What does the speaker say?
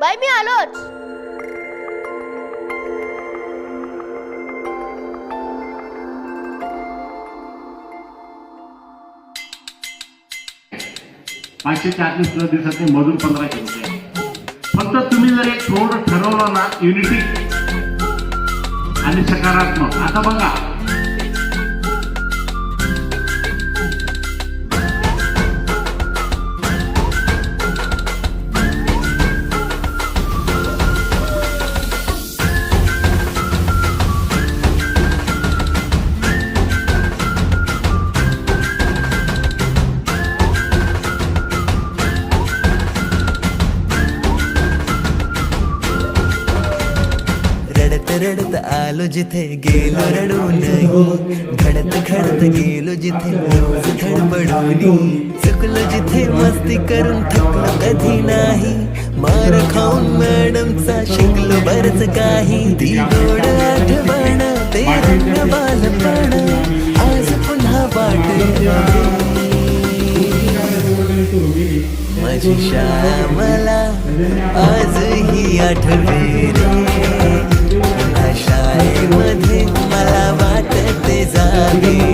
बाई मी आलोच. पाचशे चारशे सुद्धा दिवसाचे मजूर पंधरा रुपये फक्त तुम्ही जर एक थोडं ठरवलं ना युनिटी आणि सकारात्मक. आता बघा रडत रडत आलो जिथे गेलो रडून घडत घडत गेलो जिथे रोज चुकलो जिथे मस्ती करून थकलो कधी नाही. मार खाऊन मॅडमचा शिकलो बरच काही. ती गोड आठवण ते रंग बालपण. आज पुन्हा वाट माझी शाळा मला आजही आठवे रे. शाळेमध्ये मला वाटते जावी